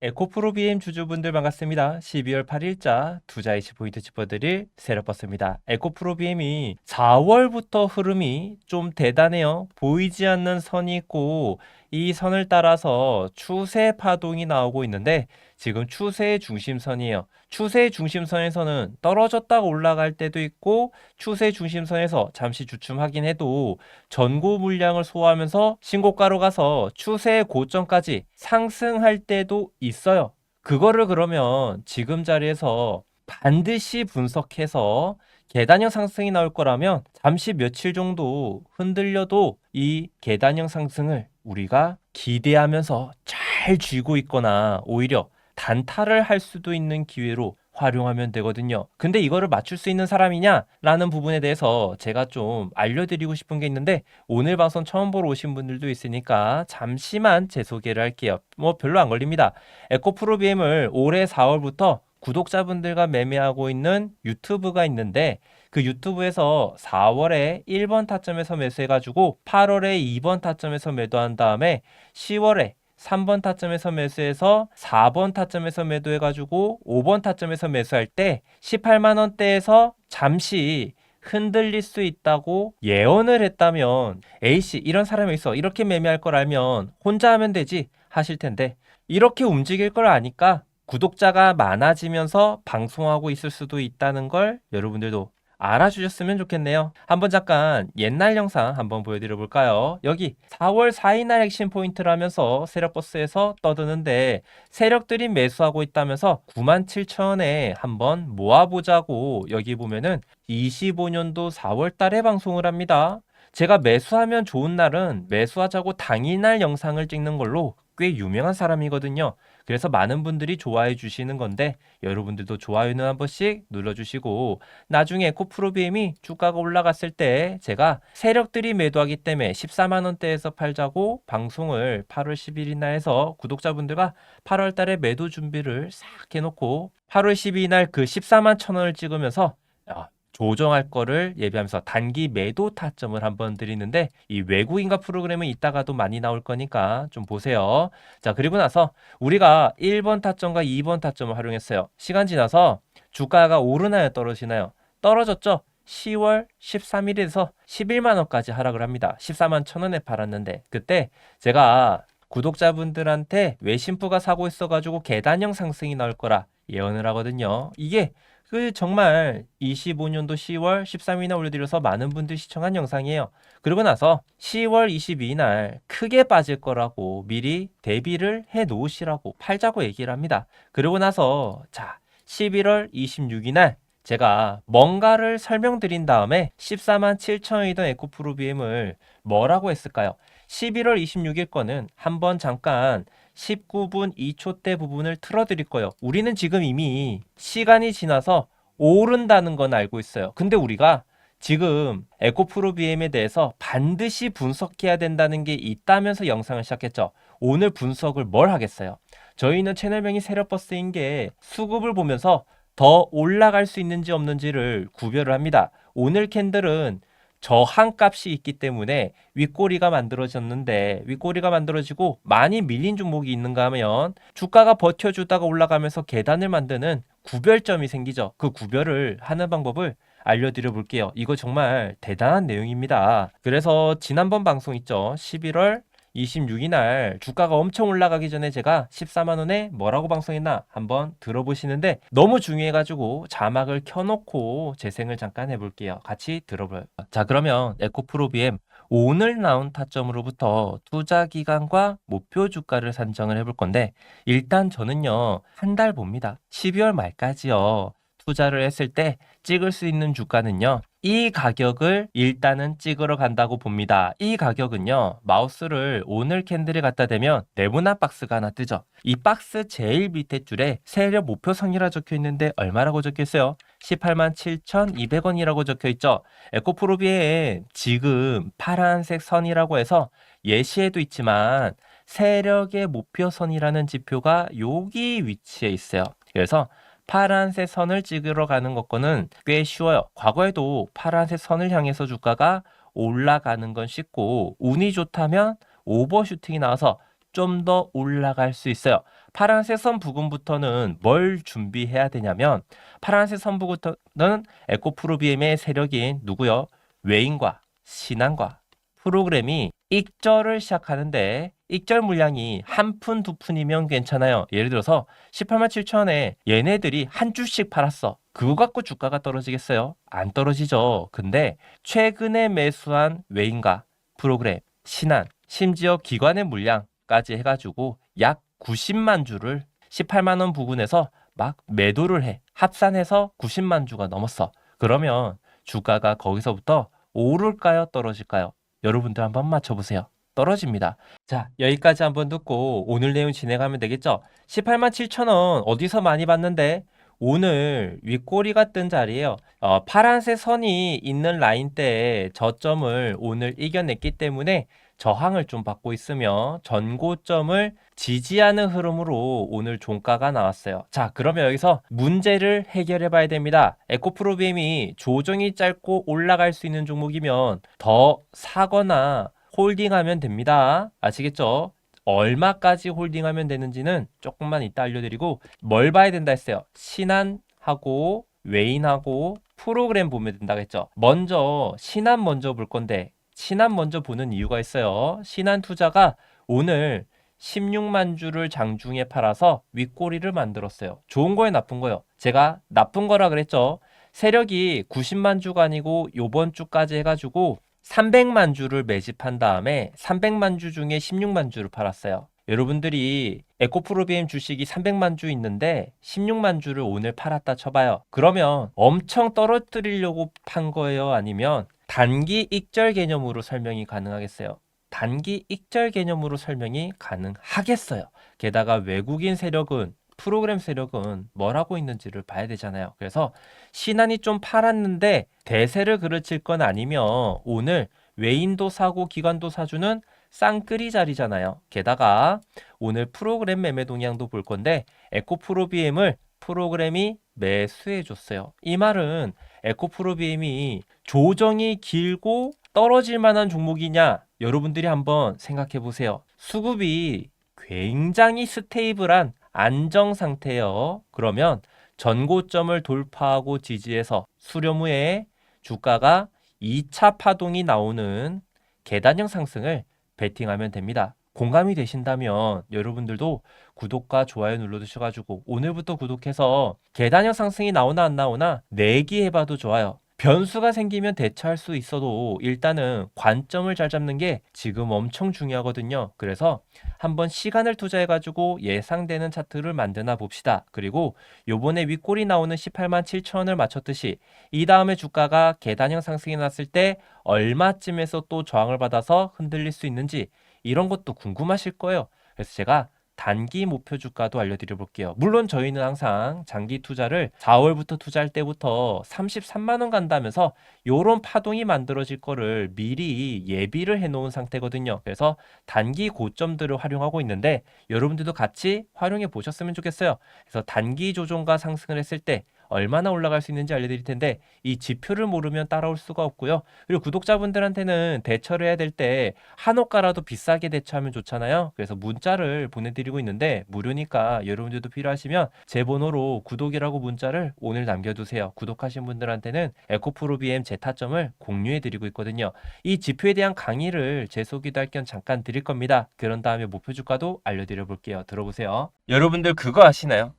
에코프로 BM 주주분들 반갑습니다. 12월 8일자 투자이시 포인트 짚어드릴 세력버스입니다. 에코프로 BM이 4월부터 흐름이 좀 대단해요. 보이지 않는 선이 있고 이 선을 따라서 추세 파동이 나오고 있는데 지금 추세의 중심선이에요. 추세의 중심선에서는 떨어졌다가 올라갈 때도 있고 추세 중심선에서 잠시 주춤하긴 해도 전고 물량을 소화하면서 신고가로 가서 추세의 고점까지 상승할 때도 있어요. 그거를 그러면 지금 자리에서 반드시 분석해서 계단형 상승이 나올 거라면 잠시 며칠 정도 흔들려도 이 계단형 상승을 우리가 기대하면서 잘 쥐고 있거나 오히려 단타를 할 수도 있는 기회로 활용하면 되거든요. 근데 이거를 맞출 수 있는 사람이냐? 라는 부분에 대해서 제가 좀 알려드리고 싶은 게 있는데 오늘 방송 처음 보러 오신 분들도 있으니까 잠시만 제 소개를 할게요. 뭐 별로 안 걸립니다. 에코프로비엠을 올해 4월부터 구독자분들과 매매하고 있는 유튜브가 있는데 그 유튜브에서 4월에 1번 타점에서 매수해가지고 8월에 2번 타점에서 매도한 다음에 10월에 3번 타점에서 매수해서 4번 타점에서 매도해가지고 5번 타점에서 매수할 때 18만 원대에서 잠시 흔들릴 수 있다고 예언을 했다면 A씨 이런 사람이 있어. 이렇게 매매할 걸 알면 혼자 하면 되지 하실 텐데 이렇게 움직일 걸 아니까 구독자가 많아지면서 방송하고 있을 수도 있다는 걸 여러분들도 알아주셨으면 좋겠네요. 한번 잠깐 옛날 영상 한번 보여드려 볼까요? 여기 4월 4일 날 핵심 포인트를 하면서 세력버스에서 떠드는데 세력들이 매수하고 있다면서 9만 7천원에 한번 모아보자고 여기 보면은 25년도 4월 달에 방송을 합니다. 제가 매수하면 좋은 날은 매수하자고 당일날 영상을 찍는 걸로 꽤 유명한 사람이거든요. 그래서 많은 분들이 좋아해 주시는 건데 여러분들도 좋아요는 한 번씩 눌러주시고 나중에 에코프로비엠이 주가가 올라갔을 때 제가 세력들이 매도하기 때문에 14만 원대에서 팔자고 방송을 8월 10일이나 해서 구독자분들과 8월 달에 매도 준비를 싹 해놓고 8월 12일 날 그 14만 천 원을 찍으면서 야, 조정할 거를 예비하면서 단기 매도 타점을 한번 드리는데 이 외국인과 프로그램은 이따가도 많이 나올 거니까 좀 보세요. 자, 그리고 나서 우리가 1번 타점과 2번 타점을 활용했어요. 시간 지나서 주가가 오르나요, 떨어지나요? 떨어졌죠? 10월 13일에서 11만 원까지 하락을 합니다. 14만 천 원에 팔았는데 그때 제가 구독자분들한테 외신부가 사고 있어가지고 계단형 상승이 나올 거라 예언을 하거든요. 이게 그 정말 25년도 10월 13일에 올려드려서 많은 분들이 시청한 영상이에요. 그러고 나서 10월 22일 날 크게 빠질 거라고 미리 대비를 해 놓으시라고 팔자고 얘기를 합니다. 그러고 나서 자 11월 26일 날 제가 뭔가를 설명드린 다음에 14만 7천원이던 에코프로비엠을 뭐라고 했을까요? 11월 26일 거는 한번 잠깐 19분 2초 때 부분을 틀어드릴 거예요. 우리는 지금 이미 시간이 지나서 오른다는 건 알고 있어요. 근데 우리가 지금 에코프로비엠에 대해서 반드시 분석해야 된다는 게 있다면서 영상을 시작했죠. 오늘 분석을 뭘 하겠어요? 저희는 채널명이 세력버스인 게 수급을 보면서 더 올라갈 수 있는지 없는지를 구별을 합니다. 오늘 캔들은 저항 값이 있기 때문에 윗꼬리가 만들어졌는데 윗꼬리가 만들어지고 많이 밀린 종목이 있는가 하면 주가가 버텨주다가 올라가면서 계단을 만드는 구별점이 생기죠. 그 구별을 하는 방법을 알려드려 볼게요. 이거 정말 대단한 내용입니다. 그래서 지난번 방송 있죠. 11월 26일 날 주가가 엄청 올라가기 전에 제가 14만 원에 뭐라고 방송했나 한번 들어보시는데 너무 중요해 가지고 자막을 켜놓고 재생을 잠깐 해볼게요. 같이 들어봐요. 자 그러면 에코프로비엠 오늘 나온 타점으로부터 투자 기간과 목표 주가를 산정을 해볼 건데 일단 저는요 한 달 봅니다. 12월 말까지요. 투자를 했을 때 찍을 수 있는 주가는요. 이 가격을 일단은 찍으러 간다고 봅니다. 이 가격은요. 마우스를 오늘 캔들에 갖다 대면 네모난 박스가 하나 뜨죠. 이 박스 제일 밑에 줄에 세력 목표선이라 적혀 있는데 얼마라고 적혀 있어요? 18만 7,200원이라고 적혀 있죠. 에코프로비에 지금 파란색 선이라고 해서 예시에도 있지만 세력의 목표선이라는 지표가 여기 위치해 있어요. 그래서 파란색 선을 찍으러 가는 것과는 꽤 쉬워요. 과거에도 파란색 선을 향해서 주가가 올라가는 건 쉽고 운이 좋다면 오버슈팅이 나와서 좀 더 올라갈 수 있어요. 파란색 선 부근부터는 뭘 준비해야 되냐면 파란색 선 부근부터는 에코프로비엠의 세력인 누구요? 외인과 신한과 프로그램이 익절을 시작하는데 익절 물량이 한 푼, 두 푼이면 괜찮아요. 예를 들어서 18만 7천에 얘네들이 한 주씩 팔았어. 그거 갖고 주가가 떨어지겠어요? 안 떨어지죠. 근데 최근에 매수한 외인가 프로그램, 신한, 심지어 기관의 물량까지 해가지고 약 90만 주를 18만 원 부근에서 막 매도를 해. 합산해서 90만 주가 넘었어. 그러면 주가가 거기서부터 오를까요? 떨어질까요? 여러분들 한번 맞춰보세요. 떨어집니다. 자, 여기까지 한번 듣고 오늘 내용 진행하면 되겠죠? 18만 7천 원 어디서 많이 봤는데 오늘 윗꼬리가 뜬 자리에요. 어, 파란색 선이 있는 라인대에 저점을 오늘 이겨냈기 때문에 저항을 좀 받고 있으며 전고점을 지지하는 흐름으로 오늘 종가가 나왔어요. 자, 그러면 여기서 문제를 해결해 봐야 됩니다. 에코프로비엠이 조정이 짧고 올라갈 수 있는 종목이면 더 사거나 홀딩하면 됩니다. 아시겠죠? 얼마까지 홀딩하면 되는지는 조금만 이따 알려드리고 뭘 봐야 된다 했어요. 신한하고 외인하고 프로그램 보면 된다고 했죠. 먼저 신한 먼저 볼 건데 신한 먼저 보는 이유가 있어요. 신한 투자가 오늘 16만 주를 장중에 팔아서 윗꼬리를 만들었어요. 좋은 거에 나쁜 거요. 제가 나쁜 거라 그랬죠. 세력이 90만 주가 아니고 요번 주까지 해가지고 300만 주를 매집한 다음에 300만 주 중에 16만 주를 팔았어요. 여러분들이 에코프로비엠 주식이 300만 주 있는데 16만 주를 오늘 팔았다 쳐봐요. 그러면 엄청 떨어뜨리려고 판 거예요? 아니면 단기 익절 개념으로 설명이 가능하겠어요? 단기 익절 개념으로 설명이 가능하겠어요. 게다가 외국인 세력은 프로그램 세력은 뭘 하고 있는지를 봐야 되잖아요. 그래서 신한이 좀 팔았는데 대세를 그르칠 건 아니면 오늘 외인도 사고 기관도 사주는 쌍끌이 자리잖아요. 게다가 오늘 프로그램 매매 동향도 볼 건데 에코프로비엠을 프로그램이 매수해 줬어요. 이 말은 에코프로비엠이 조정이 길고 떨어질 만한 종목이냐? 여러분들이 한번 생각해 보세요. 수급이 굉장히 스테이블한 안정 상태예요. 그러면 전고점을 돌파하고 지지해서 수렴 후에 주가가 2차 파동이 나오는 계단형 상승을 베팅하면 됩니다. 공감이 되신다면 여러분들도 구독과 좋아요 눌러주셔가지고 오늘부터 구독해서 계단형 상승이 나오나 안 나오나 내기해봐도 좋아요. 변수가 생기면 대처할 수 있어도 일단은 관점을 잘 잡는 게 지금 엄청 중요하거든요. 그래서 한번 시간을 투자해가지고 예상되는 차트를 만드나 봅시다. 그리고 요번에 윗골이 나오는 18만 7천 원을 맞췄듯이 이 다음에 주가가 계단형 상승이 났을 때 얼마쯤에서 또 저항을 받아서 흔들릴 수 있는지 이런 것도 궁금하실 거예요. 그래서 제가 단기 목표 주가도 알려드려 볼게요. 물론 저희는 항상 장기 투자를 4월부터 투자할 때부터 33만 원 간다면서 요런 파동이 만들어질 거를 미리 예비를 해 놓은 상태거든요. 그래서 단기 고점들을 활용하고 있는데 여러분들도 같이 활용해 보셨으면 좋겠어요. 그래서 단기 조정과 상승을 했을 때 얼마나 올라갈 수 있는지 알려드릴 텐데 이 지표를 모르면 따라올 수가 없고요. 그리고 구독자분들한테는 대처를 해야 될 때 한옥가라도 비싸게 대처하면 좋잖아요. 그래서 문자를 보내드리고 있는데 무료니까 여러분들도 필요하시면 제 번호로 구독이라고 문자를 오늘 남겨두세요. 구독하신 분들한테는 에코프로비엠 제 타점을 공유해드리고 있거든요. 이 지표에 대한 강의를 제 소개도 할 겸 잠깐 드릴 겁니다. 그런 다음에 목표 주가도 알려드려 볼게요. 들어보세요. 여러분들 그거 아시나요?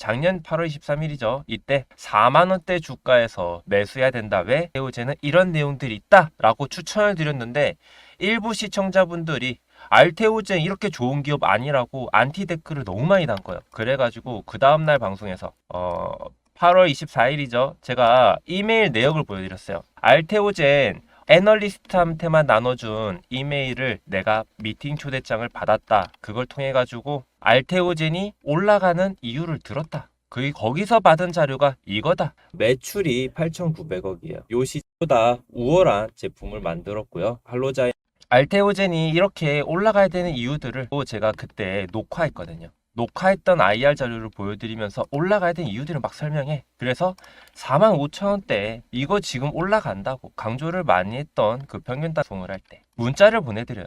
작년 8월 23일이죠. 이때 4만 원대 주가에서 매수해야 된다. 왜? 테오젠은 이런 내용들이 있다라고 추천을 드렸는데 일부 시청자분들이 알테오젠 이렇게 좋은 기업 아니라고 안티 댓글을 너무 많이 단 거예요. 그래가지고 그 다음날 방송에서 어 8월 24일이죠. 제가 이메일 내역을 보여드렸어요. 알테오젠 애널리스트한테만 나눠준 이메일을 내가 미팅 초대장을 받았다. 그걸 통해 가지고 알테오젠이 올라가는 이유를 들었다. 그 거기서 받은 자료가 이거다. 매출이 8,900억이에요. 요 시보다 우월한 제품을 만들었고요. 할로자인 알테오젠이 이렇게 올라가야 되는 이유들을 또 제가 그때 녹화했거든요. 녹화했던 IR 자료를 보여드리면서 올라가야 되는 이유들을 막 설명해. 그래서 4만 5천 원대 이거 지금 올라간다고 강조를 많이 했던 그 평균 단송을 할 때 문자를 보내드려요.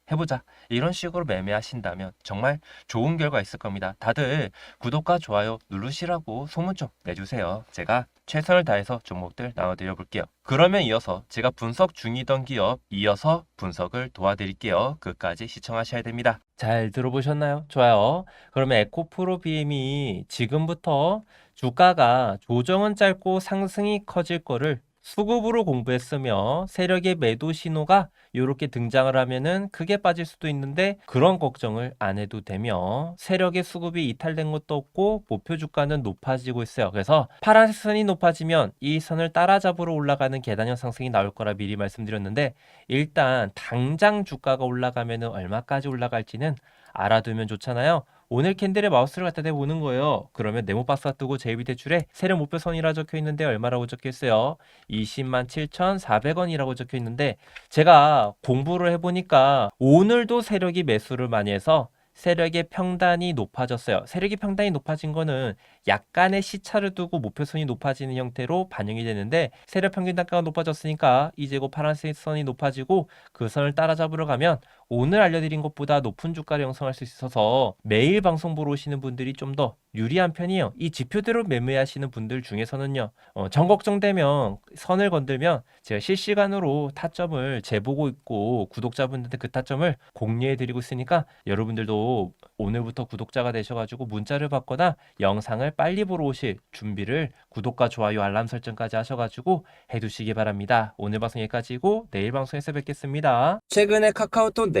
해보자. 이런 식으로 매매하신다면 정말 좋은 결과 있을 겁니다. 다들 구독과 좋아요 누르시라고 소문 좀 내주세요. 제가 최선을 다해서 종목들 나눠드려 볼게요. 그러면 이어서 제가 분석 중이던 기업 이어서 분석을 도와드릴게요. 끝까지 시청하셔야 됩니다. 잘 들어보셨나요? 좋아요. 그러면 에코프로 BM이 지금부터 주가가 조정은 짧고 상승이 커질 거를 수급으로 공부했으며 세력의 매도 신호가 이렇게 등장을 하면은 크게 빠질 수도 있는데 그런 걱정을 안 해도 되며 세력의 수급이 이탈된 것도 없고 목표 주가는 높아지고 있어요. 그래서 파란색 선이 높아지면 이 선을 따라잡으러 올라가는 계단형 상승이 나올 거라 미리 말씀드렸는데 일단 당장 주가가 올라가면은 얼마까지 올라갈지는 알아두면 좋잖아요. 오늘 캔들에 마우스를 갖다 대보는 거예요. 그러면 네모 박스가 뜨고 밑에 줄에 세력 목표 선이라 적혀 있는데 얼마라고 적혀 있어요? 20만 7,400원이라고 적혀 있는데 제가 공부를 해보니까 오늘도 세력이 매수를 많이 해서 세력의 평단이 높아졌어요. 세력의 평단이 높아진 거는 약간의 시차를 두고 목표선이 높아지는 형태로 반영이 되는데 세력 평균 단가가 높아졌으니까 이제고 파란색 선이 높아지고 그 선을 따라잡으러 가면 오늘 알려드린 것보다 높은 주가를 형성할 수 있어서 매일 방송 보러 오시는 분들이 좀 더 유리한 편이에요. 이 지표대로 매매하시는 분들 중에서는요. 어, 정 걱정되면 선을 건들면 제가 실시간으로 타점을 재보고 있고 구독자분들한테 그 타점을 공유해 드리고 있으니까 여러분들도 오늘부터 구독자가 되셔가지고 문자를 받거나 영상을 빨리 보러 오실 준비를 구독과 좋아요 알람 설정까지 하셔가지고 해두시기 바랍니다. 오늘 방송 여기까지고 내일 방송에서 뵙겠습니다. 최근에 카카오톡 내